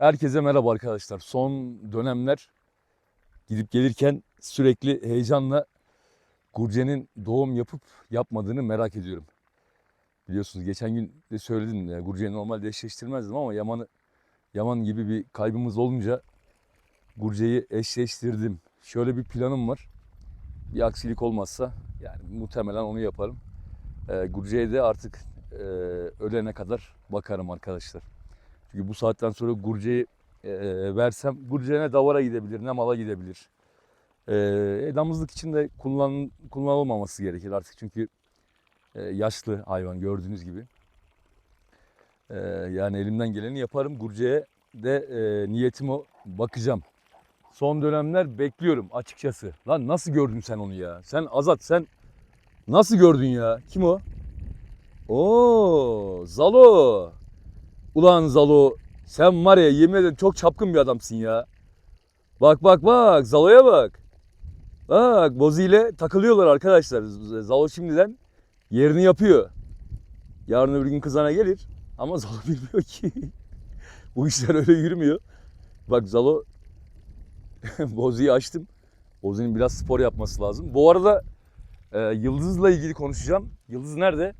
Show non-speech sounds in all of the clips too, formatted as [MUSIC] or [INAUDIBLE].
Herkese merhaba arkadaşlar. Son dönemler gidip gelirken sürekli heyecanla Gurce'nin doğum yapıp yapmadığını merak ediyorum. Biliyorsunuz geçen gün de söyledim Gurce'yi normalde eşleştirmezdim ama Yaman'ı Yaman gibi bir kaybımız olunca Gurce'yi eşleştirdim. Şöyle bir planım var. Bir aksilik olmazsa yani muhtemelen onu yaparım. Ee, Gurce'ye de artık e, ölene kadar bakarım arkadaşlar. Çünkü bu saatten sonra Gurce'yi e, versem Gurce ne davara gidebilir ne mala gidebilir. E, e, damızlık için de kullan, kullanılmaması gerekir artık çünkü e, yaşlı hayvan gördüğünüz gibi. E, yani elimden geleni yaparım. Gurce'ye de e, niyetim o. Bakacağım. Son dönemler bekliyorum açıkçası. Lan nasıl gördün sen onu ya? Sen Azat sen nasıl gördün ya? Kim o? Oo, Zalo. Ulan Zalo sen var ya yemin ederim çok çapkın bir adamsın ya. Bak bak bak Zalo'ya bak. Bak Bozi ile takılıyorlar arkadaşlar. Zalo şimdiden yerini yapıyor. Yarın öbür gün kızana gelir. Ama Zalo [LAUGHS] bilmiyor ki. Bu işler öyle yürümüyor. Bak Zalo [LAUGHS] Bozi'yi açtım. Bozi'nin biraz spor yapması lazım. Bu arada e, Yıldız'la ilgili konuşacağım. Yıldız nerede?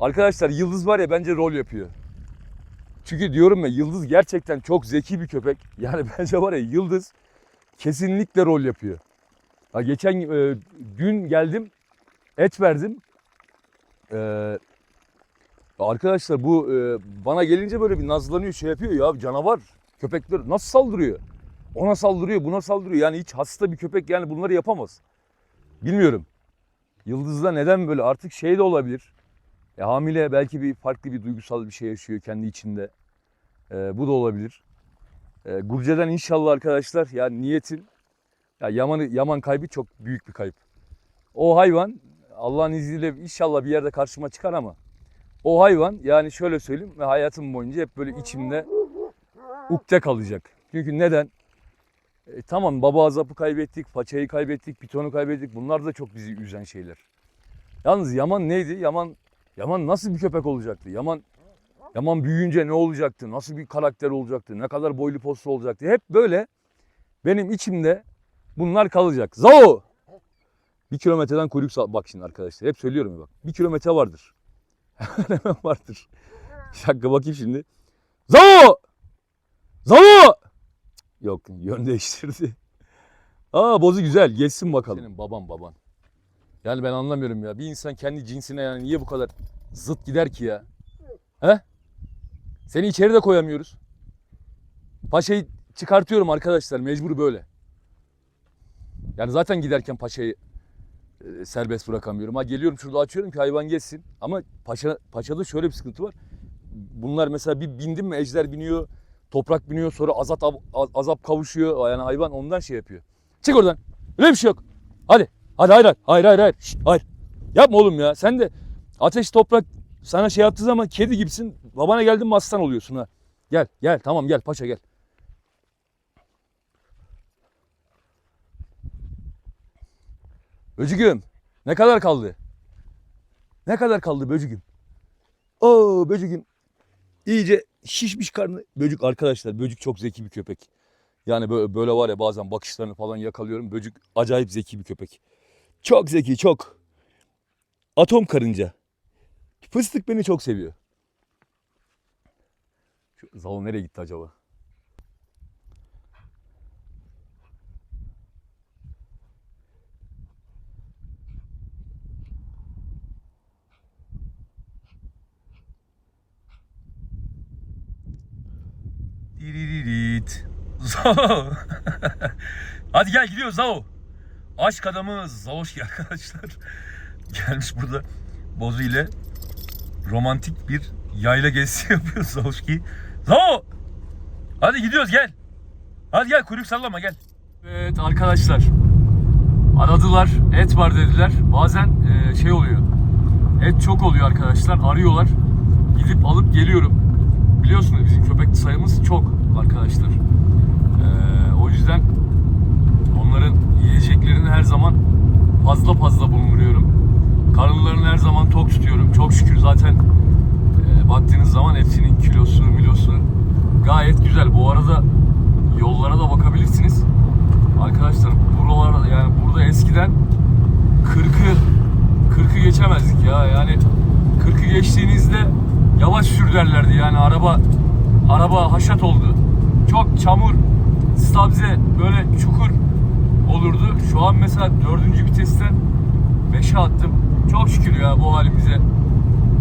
Arkadaşlar Yıldız var ya bence rol yapıyor. Çünkü diyorum ya Yıldız gerçekten çok zeki bir köpek. [LAUGHS] Yani bence var ya Yıldız kesinlikle rol yapıyor. Ha, geçen e, gün geldim et verdim. E, arkadaşlar bu e, bana gelince böyle bir nazlanıyor şey yapıyor ya canavar köpekler nasıl saldırıyor? Ona saldırıyor buna saldırıyor yani hiç hasta bir köpek yani bunları yapamaz. Bilmiyorum. Yıldız'da neden böyle artık şey de olabilir. E, hamile belki bir farklı bir duygusal bir şey yaşıyor kendi içinde. E, bu da olabilir. E, Gurce'den inşallah arkadaşlar yani niyetin ya Yaman'ı Yaman kaybı çok büyük bir kayıp. O hayvan Allah'ın izniyle inşallah bir yerde karşıma çıkar ama o hayvan yani şöyle söyleyeyim ve hayatım boyunca hep böyle içimde ukde kalacak. Çünkü neden? E, tamam baba azapı kaybettik, paçayı kaybettik, pitonu kaybettik. Bunlar da çok bizi üzen şeyler. Yalnız Yaman neydi? Yaman Yaman nasıl bir köpek olacaktı? Yaman Yaman büyüyünce ne olacaktı? Nasıl bir karakter olacaktı? Ne kadar boylu postlu olacaktı? Hep böyle benim içimde bunlar kalacak. Zao! Bir kilometreden kuyruk sal... Bak şimdi arkadaşlar hep söylüyorum ya bak. Bir kilometre vardır. [LAUGHS] Hemen vardır. Bir dakika bakayım şimdi. Zao! Zao! Yok yön değiştirdi. [LAUGHS] Aa bozu güzel. Geçsin bakalım. Senin baban baban. Yani ben anlamıyorum ya. Bir insan kendi cinsine yani niye bu kadar zıt gider ki ya? He? Seni içeri de koyamıyoruz. Paşayı çıkartıyorum arkadaşlar. Mecbur böyle. Yani zaten giderken paşayı e, serbest bırakamıyorum. Ha geliyorum şurada açıyorum ki hayvan geçsin. Ama paşa paçada şöyle bir sıkıntı var. Bunlar mesela bir bindim mi ejder biniyor, toprak biniyor sonra azap azap kavuşuyor. Yani hayvan ondan şey yapıyor. Çık oradan. Öyle bir şey yok. Hadi. Hadi hayır hayır. Hayır hayır hayır. Şşt, hayır. Yapma oğlum ya. Sen de ateş toprak sana şey yaptığı zaman kedi gibisin. Babana geldin mi aslan oluyorsun ha. Gel gel tamam gel paşa gel. Böcüküm ne kadar kaldı? Ne kadar kaldı böcüküm? Oo böcüküm. İyice şişmiş karnı. Böcük arkadaşlar böcük çok zeki bir köpek. Yani böyle, böyle var ya bazen bakışlarını falan yakalıyorum. Böcük acayip zeki bir köpek. Çok zeki çok. Atom karınca. Fıstık beni çok seviyor. Şu Zalo nereye gitti acaba? Diririt. Zao. [LAUGHS] Hadi gel gidiyoruz Zao. Aşk adamı Zaoşki arkadaşlar. [LAUGHS] Gelmiş burada Bozu ile romantik bir yayla gezisi [LAUGHS] yapıyor Zaoşki. Zao! Hadi gidiyoruz gel. Hadi gel kuyruk sallama gel. Evet arkadaşlar. Aradılar. Et var dediler. Bazen e, şey oluyor. Et çok oluyor arkadaşlar. Arıyorlar. Gidip alıp geliyorum. Biliyorsunuz bizim köpek sayımız çok arkadaşlar. Ee, o yüzden onların yiyeceklerini her zaman fazla fazla bulunduruyorum. Karınlarını her zaman tok tutuyorum. Çok şükür zaten e, baktığınız zaman hepsinin kilosu, milosu gayet güzel. Bu arada yollara da bakabilirsiniz. Arkadaşlar buralarda yani burada eskiden 40'ı 40'ı geçemezdik ya. Yani 40'ı geçtiğinizde yavaş sür derlerdi. Yani araba araba haşat oldu. Çok çamur, stabze böyle çukur olurdu. Şu an mesela dördüncü vitesten 5'e attım. Çok şükür ya bu halimize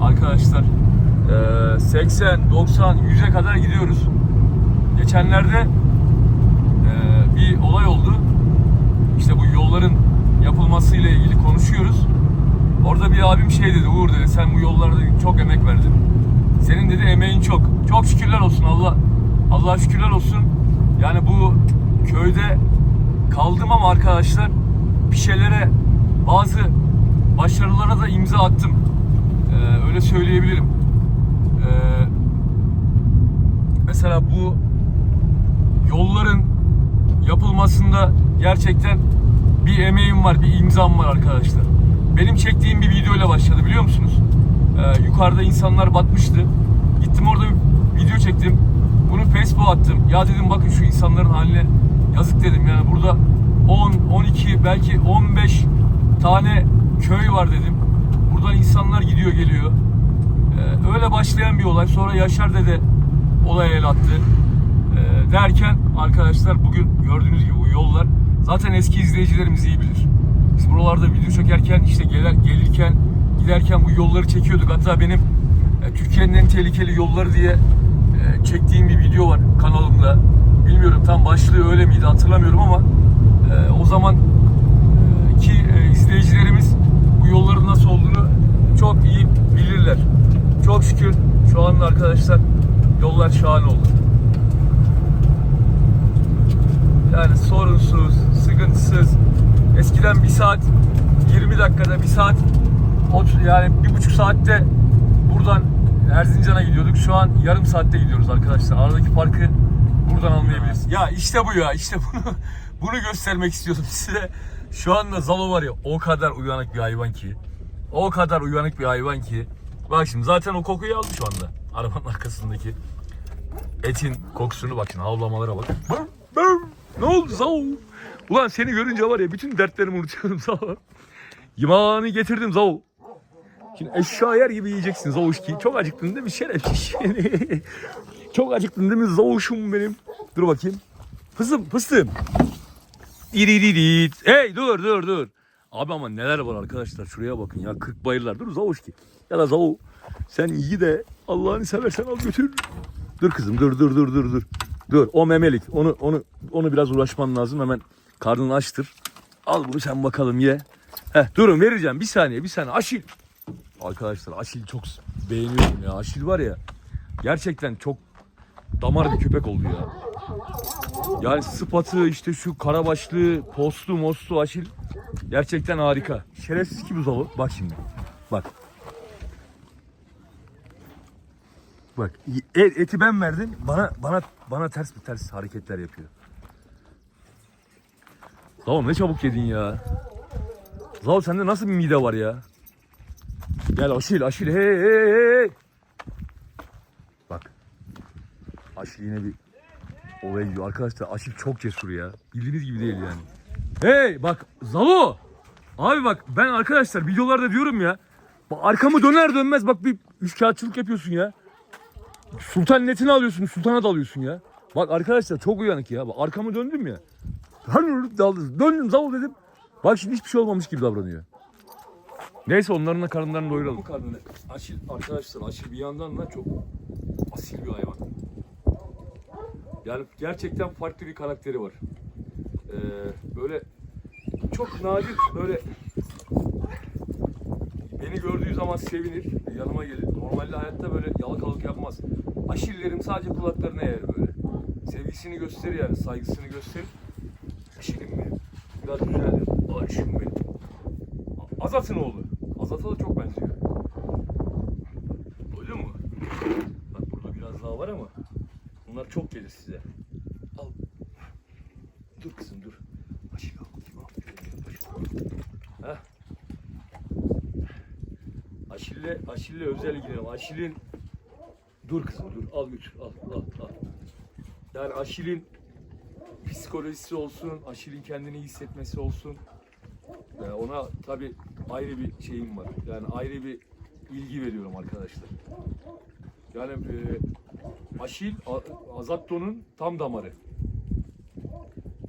arkadaşlar. Ee, 80, 90, 100'e kadar gidiyoruz. Geçenlerde ee, bir olay oldu. İşte bu yolların yapılmasıyla ilgili konuşuyoruz. Orada bir abim şey dedi, Uğur dedi, sen bu yollarda çok emek verdin. Senin dedi emeğin çok. Çok şükürler olsun Allah. Allah'a şükürler olsun. Yani bu köyde kaldım ama arkadaşlar bir şeylere bazı başarılara da imza attım. Ee, öyle söyleyebilirim. Ee, mesela bu yolların yapılmasında gerçekten bir emeğim var, bir imzam var arkadaşlar. Benim çektiğim bir videoyla başladı biliyor musunuz? Ee, yukarıda insanlar batmıştı. Gittim orada bir video çektim. Bunu Facebook'a attım. Ya dedim bakın şu insanların haline yazık dedim. Yani burada 10, 12, belki 15 tane köy var dedim. Buradan insanlar gidiyor geliyor. Ee, öyle başlayan bir olay. Sonra Yaşar dede olaya el attı. Ee, derken arkadaşlar bugün gördüğünüz gibi bu yollar zaten eski izleyicilerimiz iyi bilir. Biz buralarda video çekerken işte gelir, gelirken giderken bu yolları çekiyorduk. Hatta benim e, Türkiye'nin en tehlikeli yolları diye e, çektiğim bir video var kanalımda. Bilmiyorum tam başlığı öyle miydi hatırlamıyorum ama e, o zaman e, ki e, izleyicilerimiz yolların nasıl olduğunu çok iyi bilirler. Çok şükür şu anda arkadaşlar yollar şahane oldu. Yani sorunsuz, sıkıntısız. Eskiden bir saat 20 dakikada bir saat yani bir buçuk saatte buradan Erzincan'a gidiyorduk. Şu an yarım saatte gidiyoruz arkadaşlar. Aradaki farkı buradan anlayabiliriz. Ya işte bu ya işte bunu [LAUGHS] bunu göstermek istiyordum size. Şu anda Zalo var ya o kadar uyanık bir hayvan ki. O kadar uyanık bir hayvan ki. Bak şimdi zaten o kokuyu aldı şu anda. Arabanın arkasındaki etin kokusunu bak şimdi havlamalara bak. Ne oldu Zao? Ulan seni görünce var ya bütün dertlerimi unutuyorum Zao. Yemeğini getirdim Zao. Şimdi eşya yer gibi yiyeceksin Zavuşki. Çok acıktın değil mi şerefsiz? Çok acıktın değil mi Zavuşum benim? Dur bakayım. Fıstım fıstım. Hey dur dur dur. Abi ama neler var arkadaşlar şuraya bakın ya 40 bayırlar. Dur Zavuşki. Ya da Zavu sen iyi de Allah'ını seversen al götür. Dur kızım dur dur dur dur dur. Dur o memelik. Onu onu onu biraz uğraşman lazım. Hemen karnını açtır. Al bunu sen bakalım ye. Heh durun vereceğim. Bir saniye bir saniye. Aşil. Arkadaşlar Aşil çok beğeniyorum ya. Aşil var ya gerçekten çok damar bir köpek oldu ya. Yani sıfatı işte şu karabaşlı, postu, mostu Aşil gerçekten harika. Şerefsiz ki bu zalı. Bak şimdi. Bak. Bak et, eti ben verdim. Bana bana bana ters bir ters hareketler yapıyor. Zav ne çabuk yedin ya. Zav sende nasıl bir mide var ya? Gel Aşil Aşil hey hey. hey. Bak. Aşil yine bir olay gidiyor. Arkadaşlar Aşil çok cesur ya. Bildiğiniz gibi değil yani. Hey bak Zalo. Abi bak ben arkadaşlar videolarda diyorum ya. Bak arkamı döner dönmez bak bir üçkağıtçılık yapıyorsun ya. Sultan netini alıyorsun, sultana dalıyorsun ya. Bak arkadaşlar çok uyanık ya. Bak arkamı döndüm ya. Daldım. Döndüm zavul dedim. Bak şimdi hiçbir şey olmamış gibi davranıyor. Neyse onların da karınlarını doyuralım. Aşil arkadaşlar aşil bir yandan da çok asil bir hayvan. Yani gerçekten farklı bir karakteri var. Ee, böyle çok nadir böyle beni gördüğü zaman sevinir, yanıma gelir. Normalde hayatta böyle yalakalık yapmaz. Aşillerim sadece kulaklarına eğer böyle. Sevgisini gösterir yani, saygısını gösterir. Aşilim benim. Biraz güzeldir. Aşkım benim. Azat'ın oğlu. Azat'a da çok benziyor. Duydun mu? Bak burada biraz daha var ama bunlar çok gelir size. Al. Dur kızım dur. Al bakayım. Aşil'le, Aşil'le özel ilgileniyorum. Aşil'in... Dur kızım dur al götür al al al. Yani Aşil'in psikolojisi olsun, Aşil'in kendini iyi hissetmesi olsun. Ee, ona tabii ayrı bir şeyim var. Yani ayrı bir ilgi veriyorum arkadaşlar. Yani e, Aşil Azatto'nun tam damarı.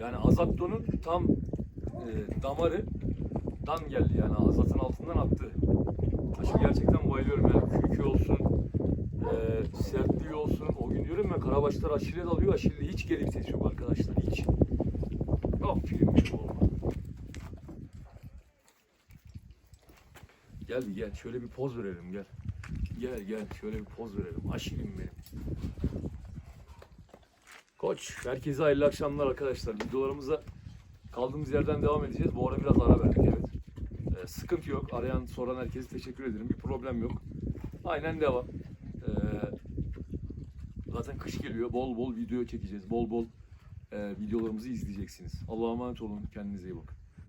Yani Azatto'nun tam e, damarı dan geldi yani Azat'ın altından attı. Aşil gerçekten bayılıyorum yani kükü olsun, e, sertliği olsun. O gün diyorum ya Karabaşlar Aşil'e dalıyor. Aşil'de hiç geri vites yok arkadaşlar hiç. Aferin benim oğluma. Gel bir gel şöyle bir poz verelim gel. Gel gel şöyle bir poz verelim. Aşilim benim. Koç herkese hayırlı akşamlar arkadaşlar. Videolarımıza kaldığımız yerden devam edeceğiz. Bu ara biraz ara verdik evet. Ee, sıkıntı yok. Arayan soran herkese teşekkür ederim. Bir problem yok. Aynen devam. Ee, zaten kış geliyor. Bol bol video çekeceğiz. Bol bol e, videolarımızı izleyeceksiniz. Allah'a emanet olun. Kendinize iyi bakın.